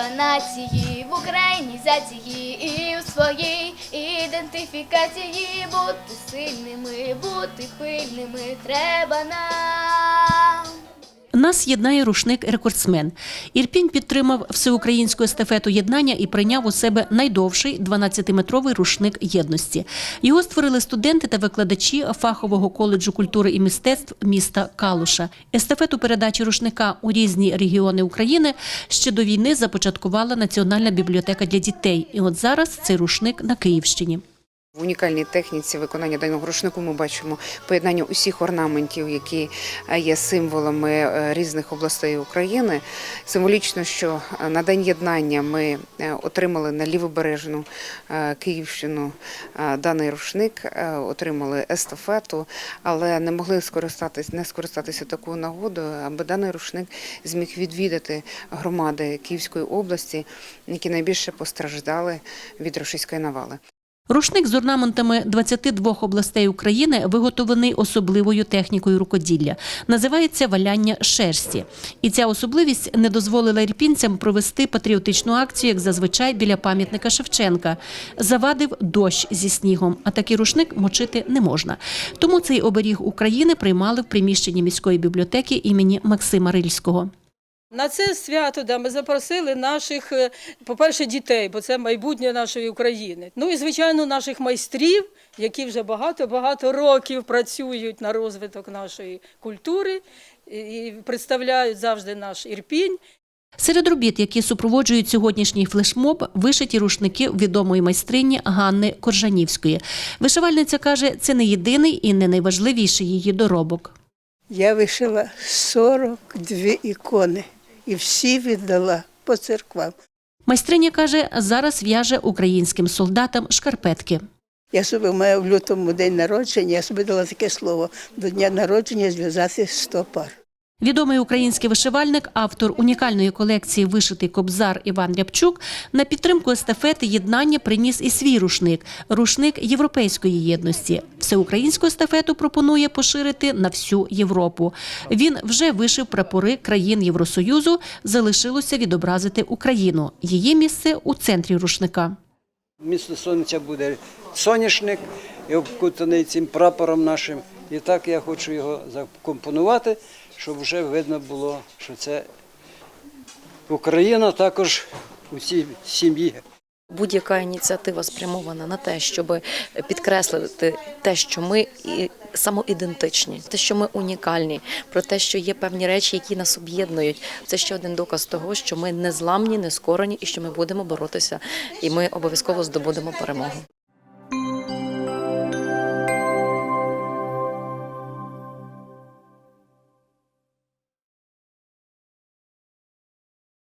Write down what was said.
сила нації в українізації і у своїй ідентифікації бути сильними, бути пильними треба нам. Нас єднає рушник рекордсмен. Ірпінь підтримав всеукраїнську естафету єднання і прийняв у себе найдовший 12-метровий рушник єдності. Його створили студенти та викладачі фахового коледжу культури і мистецтв міста Калуша. Естафету передачі рушника у різні регіони України ще до війни започаткувала Національна бібліотека для дітей. І от зараз цей рушник на Київщині. В унікальній техніці виконання даного рушнику ми бачимо поєднання усіх орнаментів, які е, є символами е, різних областей України. Символічно, що е, на день єднання ми отримали на лівобережну Київщину даний рушник, отримали естафету, але не могли скористатись, не скористатися такою нагодою, аби даний рушник зміг відвідати громади Київської області, які найбільше постраждали від російської навали. Рушник з орнаментами 22 областей України виготовлений особливою технікою рукоділля. Називається валяння шерсті. І ця особливість не дозволила ірпінцям провести патріотичну акцію, як зазвичай біля пам'ятника Шевченка. Завадив дощ зі снігом, а такий рушник мочити не можна. Тому цей оберіг України приймали в приміщенні міської бібліотеки імені Максима Рильського. На це свято да, ми запросили наших, е, по-перше, дітей, бо це майбутнє нашої України. Ну і, звичайно, наших майстрів, які вже багато-багато років працюють на розвиток нашої культури і- і представляють завжди наш Ірпінь. Серед робіт, які супроводжують сьогоднішній флешмоб, вишиті рушники відомої майстрині Ганни Коржанівської. Вишивальниця каже, це не єдиний і не найважливіший її доробок. Я вишила 42 ікони і всі віддала по церквам. Майстриня каже, зараз в'яже українським солдатам шкарпетки. Я собі маю в лютому день народження, я собі дала таке слово до дня народження зв'язати 100 пар. Відомий український вишивальник, автор унікальної колекції Вишитий кобзар Іван Рябчук на підтримку естафети єднання приніс і свій рушник рушник європейської єдності. Всеукраїнську естафету пропонує поширити на всю Європу. Він вже вишив прапори країн Євросоюзу. Залишилося відобразити Україну. Її місце у центрі рушника. Місто сонця буде соняшник і обкутаний цим прапором нашим. І так я хочу його закомпонувати, щоб вже видно було, що це Україна також у цій сім'ї. Будь-яка ініціатива спрямована на те, щоб підкреслити те, що ми самоідентичні, те, що ми унікальні, про те, що є певні речі, які нас об'єднують. Це ще один доказ того, що ми не зламні, не скорені і що ми будемо боротися, і ми обов'язково здобудемо перемогу.